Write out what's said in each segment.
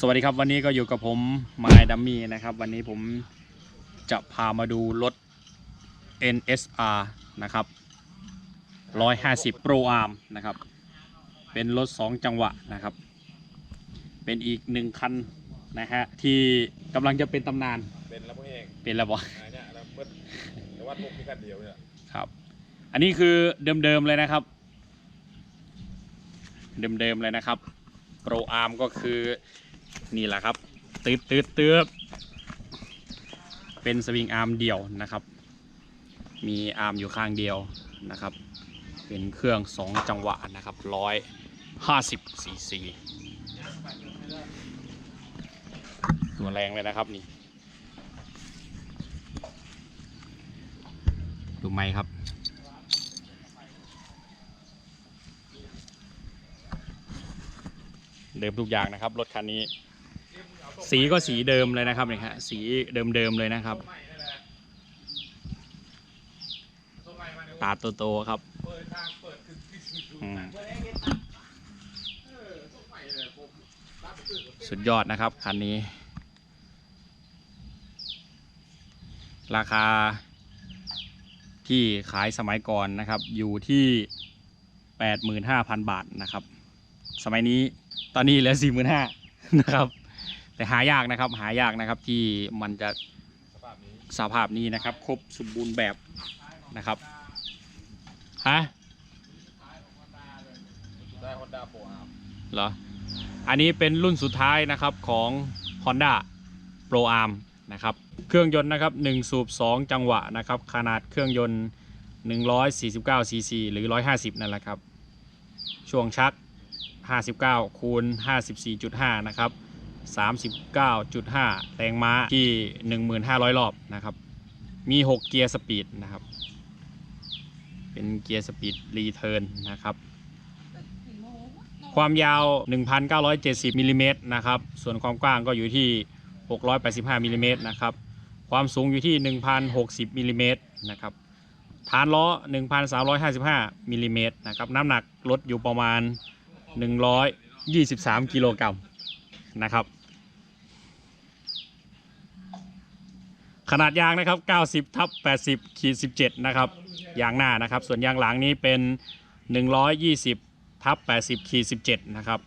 สวัสดีครับวันนี้ก็อยู่กับผมมายดัมมี่นะครับ วันนี้ผมจะพามาดูรถ NSR นะครับ 150 Pro Arm นะครับ เป็นรถ 2 จังหวะนะครับ เป็นอีกหนึ่งคันนะฮะที่กำลังจะเป็นตำนาน เป็นแล้วพวกเองเป็นแล้วบออันเนี้ยแล้วมืดแต่ว่ามุกมีกันเดียวเนี่ยครับ อันนี้คือเดิมๆเลยนะครับ เดิมๆเลยนะครับ Pro Arm ก็คือ นี่แหละครับตืดตืดตืดเป็นสวิงอาร์มเดี่ยวนะครับ มีอาร์มอยู่ข้างเดียวนะครับ เป็นเครื่อง2จังหวะนะครับร้อยห้าสิบซีซีตัวแรงเลยนะครับนี่ ดูไหมครับ เดิมทุกอย่างนะครับรถคันนี้ สีก็สีเดิมเลยนะครับเนี่ฮะสีเดิมๆเลยนะครับ ตาโตๆครับเปิดทางเปิดคือคือคืออืมเออส่งใหม่เลยผมรับไปซื้อสุดยอดนะครับคันนี้ ราคาที่ขายสมัยก่อนนะครับอยู่ที่ 85,000 บาทนะครับ สมัยนี้ อนนี้เหลือ45,000นะครับ แต่หายากนะครับหายากนะครับที่มันจะสภาพนี้สภาพนี้นะครับ ครบสมบูรณ์แบบนะครับฮะได้ฮอนด้าโปรอาร์มเหรออันนี้เป็นรุ่นสุดท้ายนะครับของ Honda Pro Arm นะครับเครื่องยนต์นะครับ1สูบ2 จังหวะนะครับขนาดเครื่องยนต์ 149 cc หรือ 150 นั่นแหละครับ ช่วงชัก 59 คูณ 54.5 นะครับ 39.5 แรงม้าที่ 1,500 รอบนะครับ มี 6 เกียร์สปีดนะครับ เป็นเกียร์สปีดรีเทิร์นนะครับ ความยาว 1,970มิลลิเมตรนะครับ ส่วนความกว้างก็อยู่ที่ 685มิลลิเมตรนะครับ ความสูงอยู่ที่ 1,060มิลลิเมตรนะครับฐานล้อ 1,355มิลลิเมตรนะครับ น้ำหนักรถอยู่ประมาณ 123 กิโลกรัมนะครับ ขนาดยางนะครับ 90ทับ80ขีด17 นะครับ ยางหน้านะครับ ส่วนยางหลังนี้เป็น 120ทับ80ขีด17 นะครับ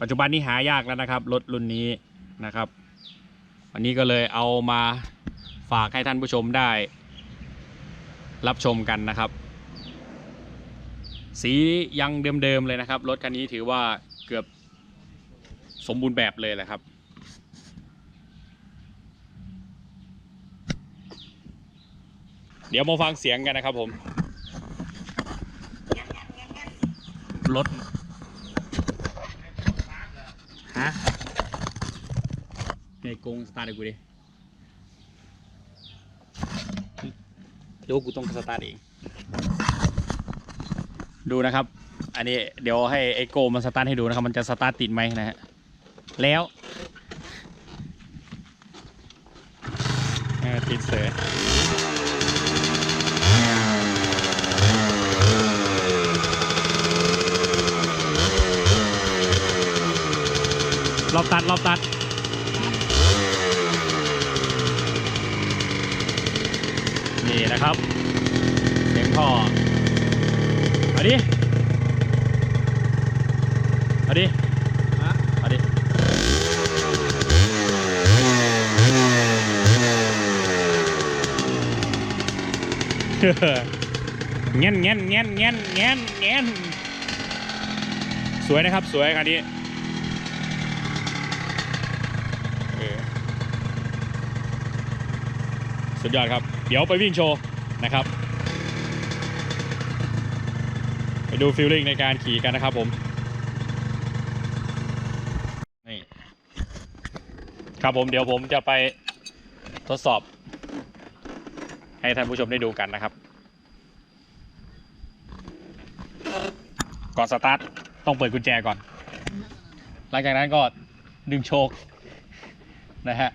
ปัจจุบันนี้หายากแล้วนะครับ รถรุ่นนี้นะครับ วันนี้ก็เลยเอามาฝากให้ท่านผู้ชมได้รับชมกันนะครับ สียังเดิมๆเลยนะครับ รถคันนี้ถือว่าเกือบสมบูรณ์แบบเลยแหละครับ เดี๋ยวมาฟังเสียงกันนะครับผม รถ ฮะในกรงสตาร์ทให้กูดิเดี๋ยวกูต้องสตาร์ทเอง ดูนะครับ อันนี้เดี๋ยวให้ไอโกมันสตาร์ทให้ดูนะครับ มันจะสตาร์ทติดไหมนะฮะ แล้วติดเสือรอบตัดรอบตัดนี่นะครับ เสียงท่อ ดิ เอาดิ เอาดิ เงี้ยนเงี้ยนเงี้ยนเงี้ยนเงี้ยนเงี้ยนสวยนะครับ สวยคันนี้สุดยอดครับ เดี๋ยวไปวิ่งโชว์นะครับ ไป ดูฟิลลิ่งในการขี่กันนะครับผมนี่ครับผมเดี๋ยวผมจะไปทดสอบ ให้ท่านผู้ชมได้ดูกันนะครับ ก่อนสตาร์ทต้องเปิดกุญแจก่อน หลังจากนั้นก็ดึงโชคนะฮะ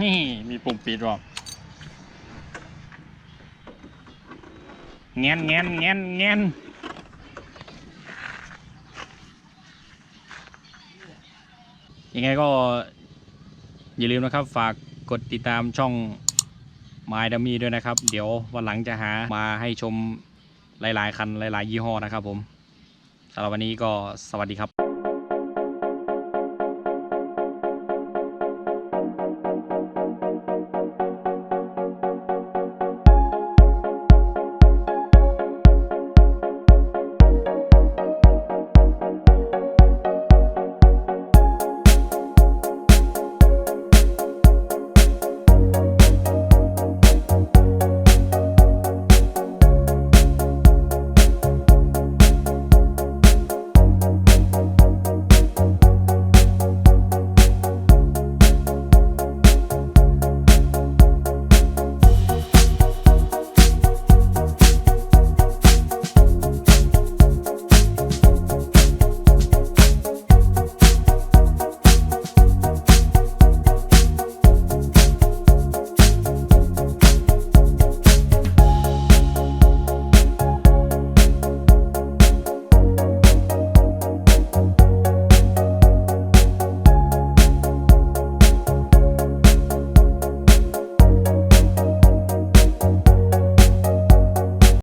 นี่มีปุ่มปิดหรอกเงี้ยนเงี้ยนเงี้ยนเงี้ยนยังไงก็อย่าลืมนะครับ ฝากกดติดตามช่อง My d u m m y ด้วยนะครับ เดี๋ยววันหลังจะหามาให้ชมหลาย ๆ คันหลาย ๆ ยี่ห้อนะครับผมสำหรับวันนี้ก็สวัสดีครับ